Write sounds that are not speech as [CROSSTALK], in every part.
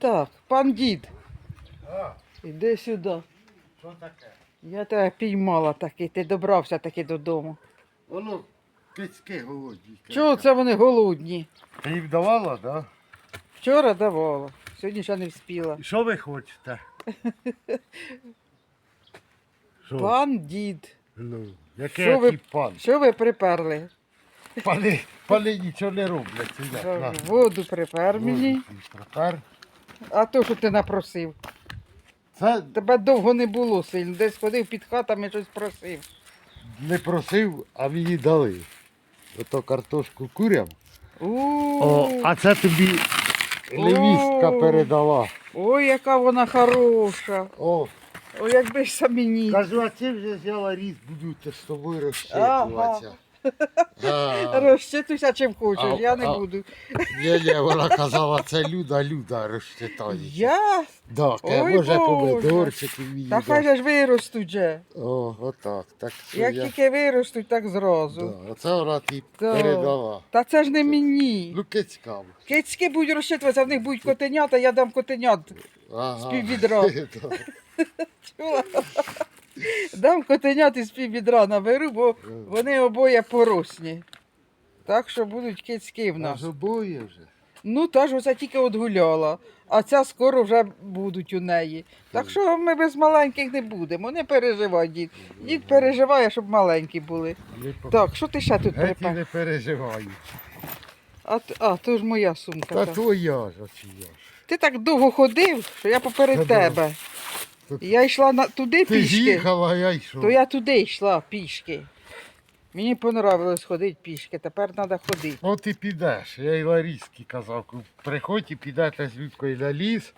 Так, пан дід, А, іди сюди. що таке? Я тебе піймала таки, ти добрався таки додому. Воно кицьки голодні. Чого це вони голодні? Ти їм давала, так? Да? Вчора давала, сьогодні ще не вспіла. І що ви хочете? [LAUGHS] Що? Пан дід, Ну, який Що ви- який пан? що ви приперли? Пани, пани нічого не роблять. на. Воду припер мені, Ой, Припер. А то, що ти напросив. Це Тебе довго не було сильно, десь ходив під хатами щось просив. не просив, а мені дали. Ото картошку курям. У, а це тобі невістка О. передала. Ой, яка вона хороша. О, Ой, якби ж самі ні. кажу, а ти вже взяла різ, буду з тобою розчитуватися. Да. Розчитуйся чим хочеш, А- я не а- буду. Ні, ні, вона казала, це Люда, Люда розчитає. Я? Да, каже, Ой, може Боже. помидорчики мені. Та хай же ж виростуть же. О, отак. Так що Як я... тільки виростуть, так зразу. Да, оце вона ті Да. передала. Та це ж не мені. Ну, кицькам. Кицьки будуть розчитуватися, в них будуть котенята, я дам котенят. Ага. З піввідра. [LAUGHS] Да. Чула? Дам котенят із піввідра наберу, бо вони обоє поросні. Так що будуть кицьки в нас. Обоє вже. Ну, та ж оце тільки отгуляла, а ця скоро вже будуть у неї. Так що ми без маленьких не будемо, не переживай, дід. Дід переживає, щоб маленькі були. Так, що ти ще тут Геть і припав? не переживають. А, т- а, то ж моя сумка. Та та. твоя ж, а чия ж. Ти так довго ходив, що я поперед Та да. тебе. Я йшла на, туди Ти пішки, їхала, а я йшов. то я туди йшла пішки. Мені понравилось ходити пішки, тепер треба ходити. От і підеш. Я й Ларіскі казав, приходь і підете з Людкою на ліс,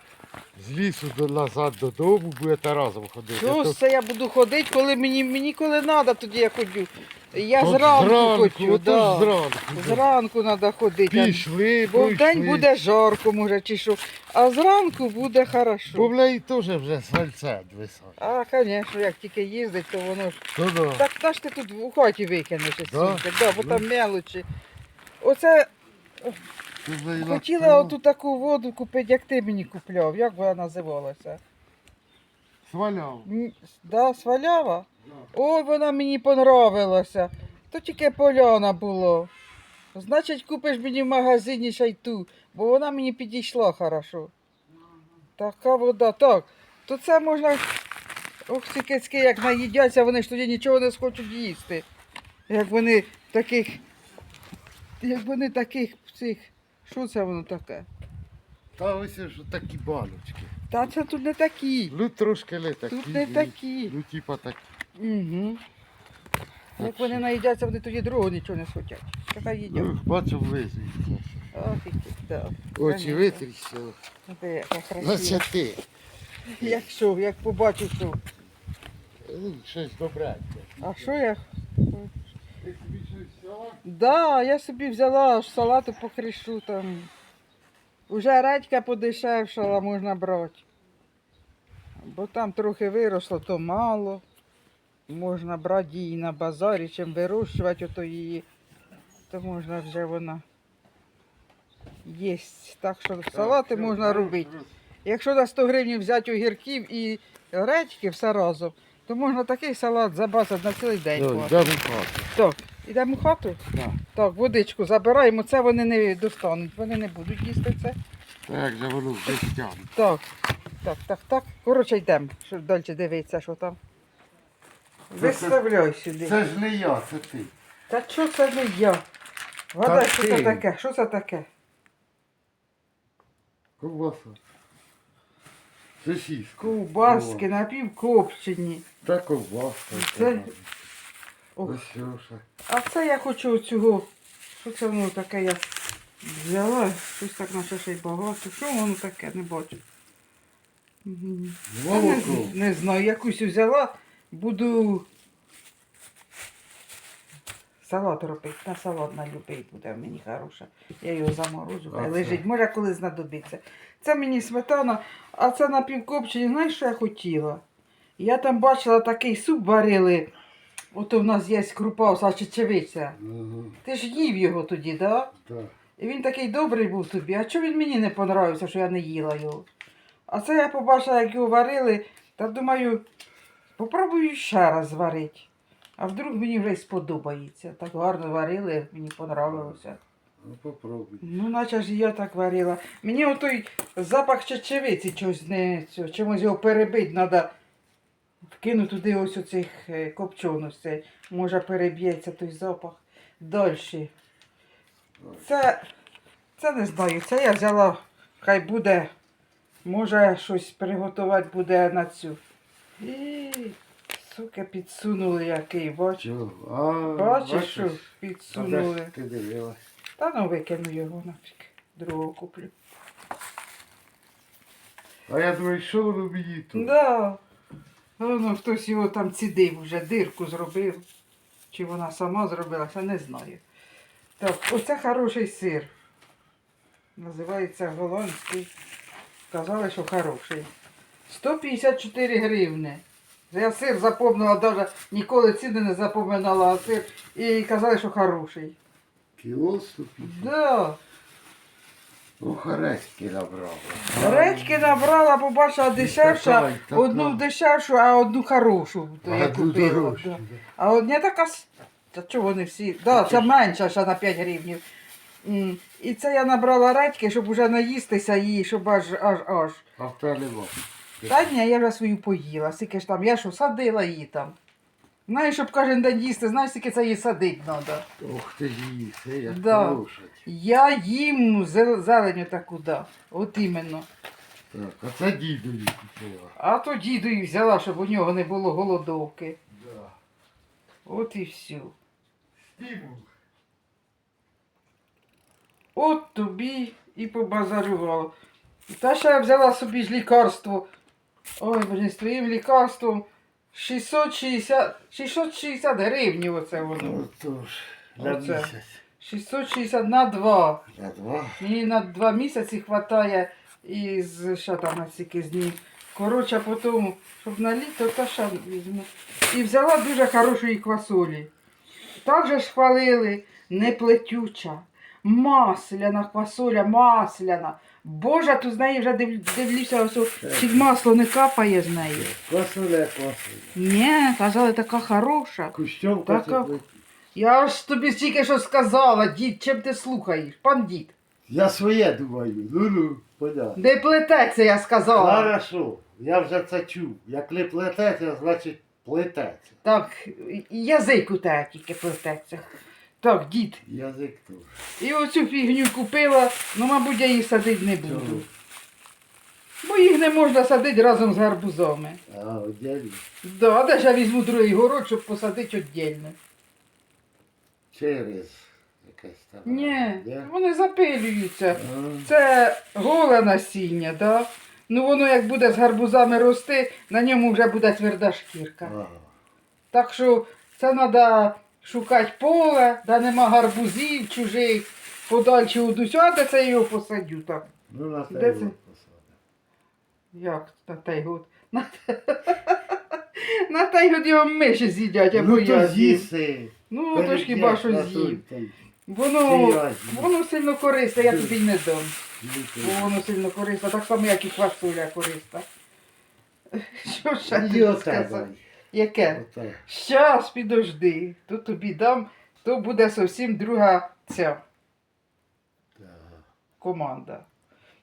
з лісу до, назад додому, будете разом ходити. Що То- це я буду ходити, коли мені, мені коли треба, тоді я ходжу. Я От зранку, зранку, хочу, да. зранку. Зранку треба ходити. Пішли, Бо пройшли. вдень буде жарко, може, чи що. А зранку буде Бо хорошо. в неї теж вже сальце двисає. А, звісно, як тільки їздить, то воно ж. То да. Так та ж ти тут у хаті викинеш із Да? сумки, да, бо там мелочі. Оце вже хотіла оту таку воду купити, як ти мені купляв. Як вона називалася? Сваляв. М, Да, свалява? Ой, вона мені понравилася. То тільки поляна було. Значить, купиш мені в магазині ще й ту, бо вона мені підійшла хорошо. Така вода, так. То це можна. Ох, ці кицьки, як наїдяться, вони ж тоді нічого не схочуть їсти. Як вони таких. Як вони таких цих. Що це воно таке? Та ось ж такі баночки. Та це тут не такі. Ну трошки не такі. Тут не такі. Ну типа такі. Угу. Як вони наїдяться, вони тоді другого нічого не схотять. Така їдять. Ну, бачу, і. Очі витріщили. Ну, ти яка Оце ти. Як що, як побачу, що. Ну, щось добре. А що я? Взяла? Да, я собі взяла аж салату покришу там. Уже редька подешевшала, можна брати. Бо там трохи виросло, то мало. Можна брати її на базарі, чим вирощувати ото її, то можна вже вона єсть. Так що салати можна робити. Якщо на 100 гривень взяти огірків і редьки все разом, то можна такий салат забасати на цілий день. Так, ідемо в хату? Так. Так, водичку забираємо, це вони не достануть, вони не будуть їсти це. Так же воно вже стягне. Так, так, так, так. Коротше, йдемо, щоб далі дивитися, що там. Виставляй сюди. Це ж не я, це ти. Та що це не я? Гадай, Та що ти. це таке? Що це таке? Ковбаса. Сосиска. Ковбаски напівкопчені. Та ковбаска. Це- Ох. Ось. А це я хочу цього. Що це воно таке я взяла? Щось так наче ще й багато. Що воно таке? Не бачу. Не, не знаю, якусь взяла, буду салат робити. На салат на любий буде мені хороша. Я його заморозу, хай лежить. Може, коли знадобиться. Це мені сметана, а це напівкопчені. Знаєш, що я хотіла? Я там бачила такий суп варили. Ото в нас є крупа, оса чечевиця. Ага, Ти ж їв його тоді, так? Да? так. І він такий добрий був тобі. А чого він мені не понравився, що я не їла його? А це я побачила, як його варили, та думаю, попробую ще раз зварити. А вдруг мені вже сподобається. Так гарно варили, мені понравилося. Ну попробуй. Ну, наче ж я так варила. Мені отой запах чечевиці чогось не чимось його перебити, треба вкинути туди ось оцих е, копченостей. Може переб'ється той запах. Далі. Це, це не знаю, це я взяла, хай буде, може щось приготувати буде на цю. І, сука, підсунули який, бач. Бачиш, що підсунули. Та ну викину його нафіг. Другого куплю. А я думаю, що воно мені тут? Да. Воно хтось його там цідив вже, дирку зробив. Чи вона сама зробилася, не знаю. Так, оце хороший сир. Називається голландський. Казали, що хороший. 154 гривни. Я сир запомнила, навіть ніколи ціни не запоминала, а сир. І казали, що хороший. Кіло ступі. Да. Ох, резьки набрала. Редьки набрала, побачила дешевша, Така, така. одну дешевшу, а одну хорошу. То А я одну купила. дорожчу, да. А одня така. с- Та чого вони всі? Да, це менша ще на 5 гривнів. М, І це я набрала редьки, щоб уже наїстися її, щоб аж аж аж. А в тебе нема. Та ні, я вже свою поїла. Скільки ж там, я що, садила її там. Знаєш, щоб кожен день їсти, знаєш, скільки це її садити треба. Ох ти їси, як Да. хороша. Я їм зел- зеленю таку, да. От іменно. Так, а це дідові купила. А то дідою взяла, щоб у нього не було голодовки. Да. От і все. Стимул. От тобі і побазарювала. Та ще я взяла собі ж лікарство. Ой, блін, з твоїм лікарством 660, 660 гривень оце воно. Отож, на Оце. місяць. 660 на 2. На два. Мені на 2 місяці вистачає і з що там на стільки з днів. Коротше, потім, щоб на літо, то ще візьму. І взяла дуже хорошої квасолі. Так же ж хвалили, не плетюча, масляна квасоля, масляна. Боже, тут з неї вже див- дивлюся, ось, о, чи масло не капає з неї. Квасоля, квасоля. Ні, казали, така хороша. Кущовка Така- це Я ж тобі тільки що сказала, дід, чим ти слухаєш? Пан дід. Я своє думаю. Ну ну, понятно. Не плететься, я сказала. Хорошо, я вже це чув. Як не плететься, значить плететься. Так, язик у тебе тільки плететься. Так, дід. Язик теж. І оцю фігню купила, ну, мабуть, я її садити не буду. Бо їх не можна садити разом з гарбузами. А, одягні. Да, а де ж я візьму другий город, щоб посадити віддільно. Через якесь там. Ні, Ні? вони запилюються. А, Це голе насіння, да? Ну воно як буде з гарбузами рости, на ньому вже буде тверда шкірка. Ага. Так що це треба шукати поле, де нема гарбузів чужих, подальше удусь, а де це його посадю так. Ну, на Де це? посадимо. Як на той год? На, [LAUGHS] на той год його миші з'їдять, або Ну я то з'їм. з'їси. Ну, то ж хіба що з'їм. Воно, воно сильно корисне, я тобі й не дам. Ну, Бо воно сильно корисне, так само, як і квасоля корисна. [LAUGHS] Що ще Іди тобі сказати? Яке? Щас, підожди, то тобі дам, то буде зовсім друга ця команда.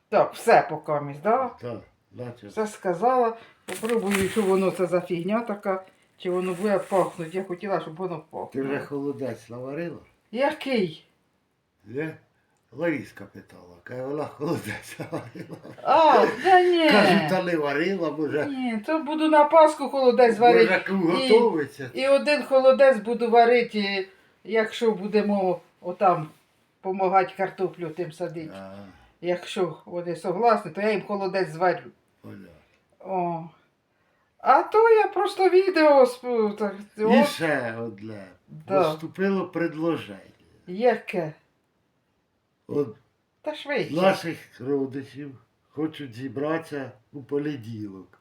Так, все поки місь, да? так. Все сказала. Попробую, що воно це за фігня така, чи воно буде пахнути. Я хотіла, щоб воно Ти вже холодець наварила? Який? Ні? Ларіска питала, каже, вона холодець наварила. А, Кажу, ні. та не варила, може. Ні, то буду на Пасху холодець варити. Може, кому готовиться. І один холодець буду варити, якщо будемо отам допомагати картоплю тим садити. А, Якщо вони согласні, то я їм холодець зварю. О. А то я просто відео сп- так, І ще одне. Да. Поступило предложення. яке. От Та швидше. наших родичів хочуть зібратися у понеділок.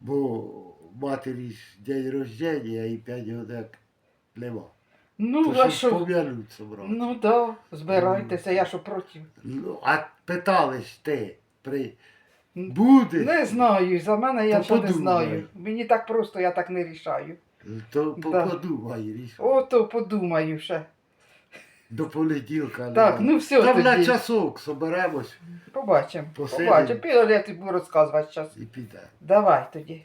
Бо матері ж день рождення і 5 годин нема. Ну, То а що? пом'януть собрати. Ну да, збирайтеся, я що проти. Ну, а питались ти при буде, Не знаю, за мене я То не подумай. знаю. Мені так просто, я так не рішаю. то Да. подумай ріш. Ото подумаю ще. До понеділка. Так, ну все Там на тоді. часок соберемось Побачимо. Посидимо. Побачимо. Піду я тобі буду розказувати зараз. і піде. Давай тоді.